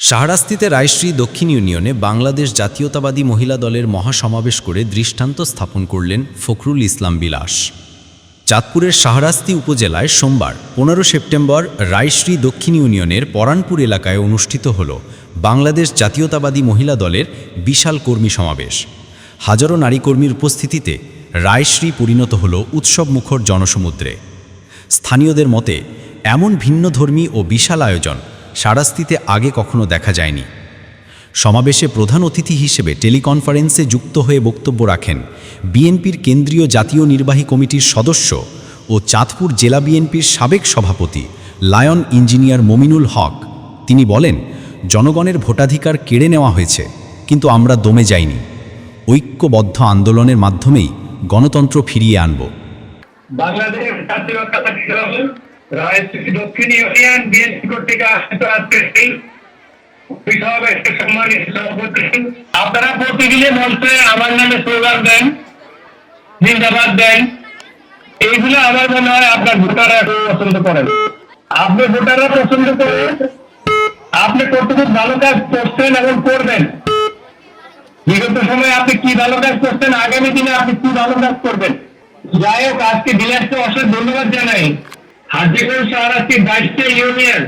শাহরাস্তিতে রায়শ্রী দক্ষিণ ইউনিয়নে বাংলাদেশ জাতীয়তাবাদী মহিলা দলের মহাসমাবেশ করে দৃষ্টান্ত স্থাপন করলেন ফখরুল ইসলাম বিলাস। চাঁদপুরের শাহরাস্তি উপজেলায় সোমবার, পনেরো সেপ্টেম্বর, রায়শ্রী দক্ষিণ ইউনিয়নের পরানপুর এলাকায় অনুষ্ঠিত হল বাংলাদেশ জাতীয়তাবাদী মহিলা দলের বিশাল কর্মী সমাবেশ। হাজারো নারী কর্মীর উপস্থিতিতে রায়শ্রী পরিণত হল উৎসবমুখর জনসমুদ্রে। স্থানীয়দের মতে, এমন ভিন্নধর্মী ও বিশাল আয়োজন সারাস্তিতে আগে কখনো দেখা যায়নি। সমাবেশে প্রধান অতিথি হিসেবে টেলিকনফারেন্সে যুক্ত হয়ে বক্তব্য রাখেন বিএনপির কেন্দ্রীয় জাতীয় নির্বাহী কমিটির সদস্য ও চাঁদপুর জেলা বিএনপির সাবেক সভাপতি লায়ন ইঞ্জিনিয়ার মমিনুল হক। তিনি বলেন, জনগণের ভোটাধিকার কেড়ে নেওয়া হয়েছে, কিন্তু আমরা দমে যাইনি। ঐক্যবদ্ধ আন্দোলনের মাধ্যমেই গণতন্ত্র ফিরিয়ে আনব। বাংলাদেশ দক্ষিণ ইউনিয়ন বিএনপি কর্তৃক আয়োজিত আজকের আপনারা প্রতিদিনে মঞ্চে আমার নামে স্লোগান দেন, জিন্দাবাদ দেন। এইগুলো আমার মনে হয় আপনার ভোটাররা খুব পছন্দ করেন। আপনি ভোটাররা পছন্দ করেন আপনি কতটুকু ভালো কাজ করছেন এবং করবেন? বিগত সময়ে আপনি কি ভালো কাজ করছেন? আগামী দিনে আপনি কি ভালো কাজ করবেন? যাই হোক, আজকে বিলাসকে অশেষ ধন্যবাদ জানাই। হাজিপুর শাহরাস্তির বাইশটা ইউনিয়ন,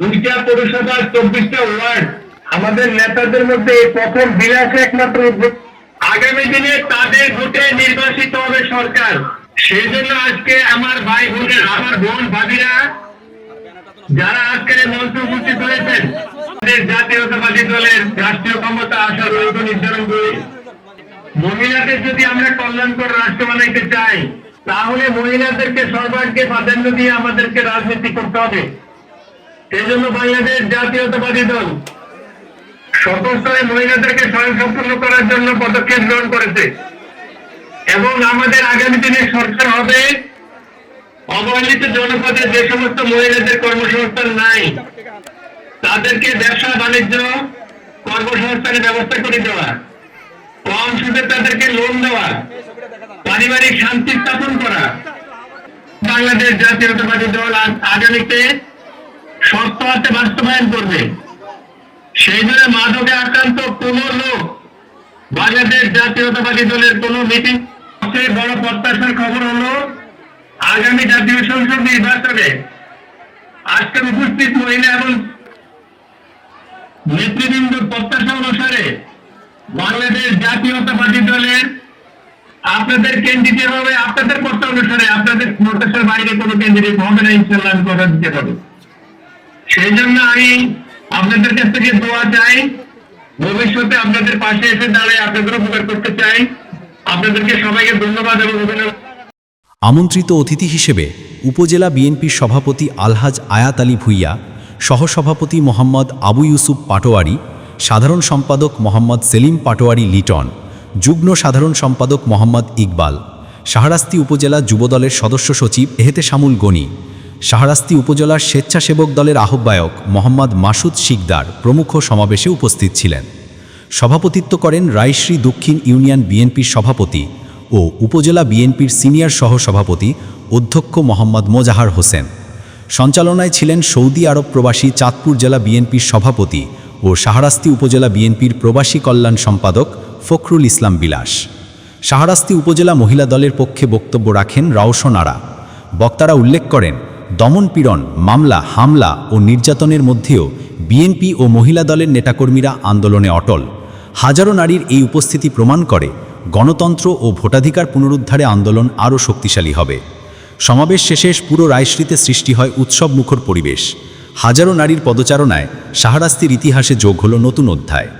দুইটা পৌরসভা, চব্বিশটা ওয়ার্ড আমাদের নেতাদের মধ্যে এই প্রথম বিলাস একমাত্র। আগামী দিনে তাদের ভোটে নির্বাচিত হবে সরকার সেই জন্য আজকে আমার ভাই বোনের, আমার বোন ভাবিরা, যারা আজকের মঞ্চে উপস্থিত হয়েছেন জাতীয়তাবাদী দলের রাষ্ট্রীয় ক্ষমতা আসার লক্ষ্য নির্ধারণ করে, মহিলাদের যদি আমরা কল্যাণকর রাষ্ট্র বানাইতে চাই তাহলে মহিলাদেরকে সর্বাগ্রে প্রাধান্য দিয়ে আমাদেরকে রাজনীতি করতে হবে। সেই জন্য বাংলাদেশ জাতীয়তাবাদী দল সকল স্তরে মহিলাদেরকে স্বয়ংসম্পূর্ণ করার জন্য পদক্ষেপ গ্রহণ করেছে। এবং আমাদের আগামী দিনে সরকার হবে, অবহেলিত জনপদে যে সমস্ত মহিলাদের কর্মসংস্থান নাই, তাদেরকে ব্যবসা, বাণিজ্য, কর্মসংস্থানের ব্যবস্থা করে দেওয়া, কম সুদে তাদেরকে লোন দেওয়া পারিবারিক শান্তি স্থাপন করা। বাংলাদেশ জাতীয়তাবাদী দল আগামীতে শক্ত হাতে বাস্তবায়ন করবে। সেই জন্য মাদকে আক্রান্ত কোন লোক বাংলাদেশ জাতীয়তাবাদী দলের কোন মিটিং সবচেয়ে বড় প্রত্যাশার খবর হলো আগামী জাতীয় সংসদ নির্বাচনে। আজকের উপস্থিত মহিলা এবং নেতৃবৃন্দ প্রত্যাশা অনুসারে বাংলাদেশ জাতীয়তাবাদী দলের আপনাদের ক্যান্ডিডেট হবে, আপনাদের প্রত্যাশা অনুসারে আপনাদের প্রত্যাশার বাইরে কোনো ক্যান্ডিডেট হবে না ইনশাল্লাহ আমি কথা দিতে পারব। সেই জন্য আমি আপনাদের কাছ থেকে দোয়া চাই, ভবিষ্যতে আপনাদের পাশে এসে দাঁড়ায় আপনাদের উপকার করতে চাই। আপনাদেরকে সবাইকে ধন্যবাদ এবং অভিনন্দন। আমন্ত্রিত অতিথি হিসেবে উপজেলা বিএনপির সভাপতি আলহাজ আয়াত আলী ভুইয়া, সহসভাপতি মোহাম্মদ আবু ইউসুফ পাটোয়ারি, সাধারণ সম্পাদক মোহাম্মদ সেলিম পাটোয়ারি লিটন যুগ্ম সাধারণ সম্পাদক মোহাম্মদ ইকবাল, শাহরাস্তি উপজেলা যুবদলের সদস্য সচিব এহেতে শামুল গনি, শাহরাস্তি উপজেলার স্বেচ্ছাসেবক দলের আহ্বায়ক মোহাম্মদ মাসুদ শিকদার প্রমুখ সমাবেশে উপস্থিত ছিলেন। সভাপতিত্ব করেন রায়শ্রী দক্ষিণ ইউনিয়ন বিএনপির সভাপতি ও উপজেলা বিএনপির সিনিয়র সহসভাপতি অধ্যক্ষ মোহাম্মদ মোজাহার হোসেন। সঞ্চালনায় ছিলেন সৌদি আরব প্রবাসী চাঁদপুর জেলা বিএনপির সভাপতি ও শাহরাস্তি উপজেলা বিএনপির প্রবাসী কল্যাণ সম্পাদক ফখরুল ইসলাম বিলাস। শাহরাস্তি উপজেলা মহিলা দলের পক্ষে বক্তব্য রাখেন রাওশন আরা। বক্তারা উল্লেখ করেন দমনপীড়ন মামলা, হামলা ও নির্যাতনের মধ্যেও বিএনপি ও মহিলা দলের নেতাকর্মীরা আন্দোলনে অটল। হাজারো নারীর এই উপস্থিতি প্রমাণ করে গণতন্ত্র ও ভোটাধিকার পুনরুদ্ধারে আন্দোলন আরও শক্তিশালী হবে। সমাবেশ শেষে পুরো রায়শ্রীতে সৃষ্টি হয় উৎসবমুখর পরিবেশ। হাজারো নারীর পদচারণায় শাহরাস্তির ইতিহাসে যোগ হল নতুন অধ্যায়।